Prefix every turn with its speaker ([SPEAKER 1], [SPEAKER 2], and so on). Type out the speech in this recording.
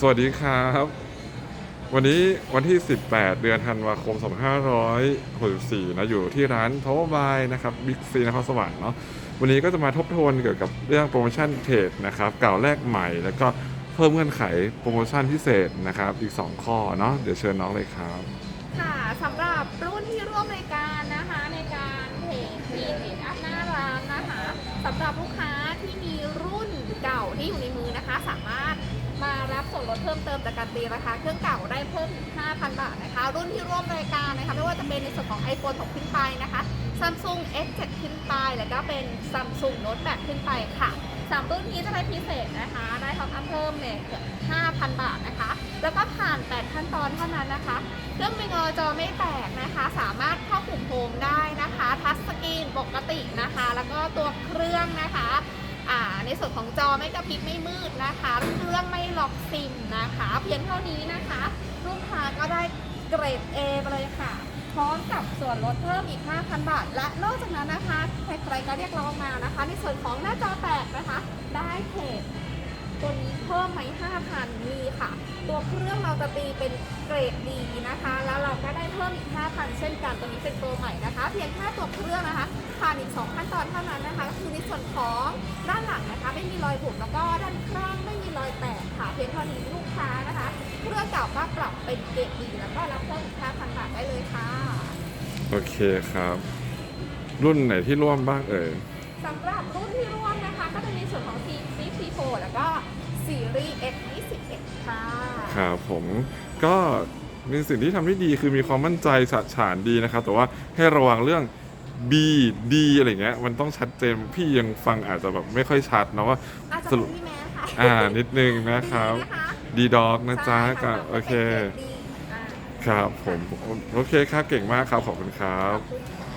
[SPEAKER 1] สวัสดีครับ วันนี้วันที่ 18 เดือนธันวาคม 2564 นะอยู่ที่ร้านทบายนะครับบิ๊กซีนครสวรรค์เนาะวันนี้ก็จะมาทบทวนเกี่ยวกับเรื่องโปรโมชั่นเทรดนะครับเก่าแลกใหม่ แล้วก็เพิ่มเงื่อนไขโปรโมชั่นพิเศษนะครับ อีก 2 ข้อเนาะเดี๋ยวเชิญน้องเลยครับ
[SPEAKER 2] ค่ะสำหรับรุ่นที่ร่วมรายการนะคะในการเทรดมีเทรดอัพหน้าร้านนะคะสำหรับลูกค้า ดเพิ่มเติมจากการตีราคาเครื่องเก่าได้เพิ่ม 5,000 บาทนะคะ รุ่นที่ร่วมรายการนะคะ ไม่ว่าจะเป็นในส่วนของ iPhone 6 ขึ้นไปนะคะ Samsung S7 ขึ้นไป แล้วก็เป็น Samsung Note 8 ขึ้นไปค่ะสามรุ่นนี้จะได้พิเศษนะคะ ได้ท็อปอัพเพิ่มเนี่ยเกือบ5,000 บาทนะคะ แล้วก็ผ่าน 8 ขั้นตอนเท่านั้นนะคะ เครื่องเป็นงอจอไม่แตกนะคะ สามารถเข้าปุ่มโฮมได้นะคะ ทัชสกรีนปกตินะคะ แล้วก็ตัวเครื่องนะคะ ในส่วนของจอไม่กระพริบไม่มืดนะคะ เครื่องไม่ล็อกซิมนะคะ เพียงเท่านี้นะคะ ลูกค้าก็ได้เกรด A ไปเลยค่ะ พร้อมกับส่วนลดเพิ่มอีก 5,000 บาท และนอกจากนั้นนะคะใครๆก็เรียกร้องมานะคะ ในส่วนของหน้าจอแตกนะคะ ได้เทรดตัวนี้เพิ่มไหม5,000 มีค่ะ ตัวเครื่องเราจะตีเป็นเกรดดีนะคะ แล้วเราก็ได้เพิ่มอีก 5,000 เช่นกัน ตัวนี้เป็นตัวใหม่นะคะ เพียงแค่ตัวเครื่องนะคะผ่านอีก2 ม่มีรอยบุบแล้วก็ด้านข้างไม่มีรอยแตกค่ะเพียงเท่านี้ลูกค้านะคะเครื่องเก่าก็ปรับเป็นเกรดดีแล้วก็รับเพิ่มอีก5,000บาทได้เลยค่ะ
[SPEAKER 1] โอเคครับ รุ่นไหนที่ร่วมบ้างเอ่ย
[SPEAKER 2] สำหรับรุ่นที่ร่วมนะคะ ก็จะมีส่วนของ C C 4แล้วก็ซีรีส์ X 21ค่ะ
[SPEAKER 1] ครับผมก็มีสิ่งที่ทำได้ดีคือมีความมั่นใจฉะฉานดีนะครับ แต่ว่าให้ระวังเรื่อง B D อะไรเงี้ยมันต้องชัดเจนพี่ยังฟังอาจจะแบบไม่ค่อยชัดนะว่า
[SPEAKER 2] อาจจะ
[SPEAKER 1] สรุป
[SPEAKER 2] เป็นพี่แม่ค่ะ
[SPEAKER 1] อ่านิดนึงนะครับ
[SPEAKER 2] ดีนะคะ
[SPEAKER 1] ดีดอกนะจ๊ะ
[SPEAKER 2] ใช่
[SPEAKER 1] ก็
[SPEAKER 2] ค่ะ
[SPEAKER 1] โอเค
[SPEAKER 2] ดีอ่า
[SPEAKER 1] ครับผมโอเคครับเก่งมากครับขอบคุณครับ
[SPEAKER 2] ขอบคุณค่ะ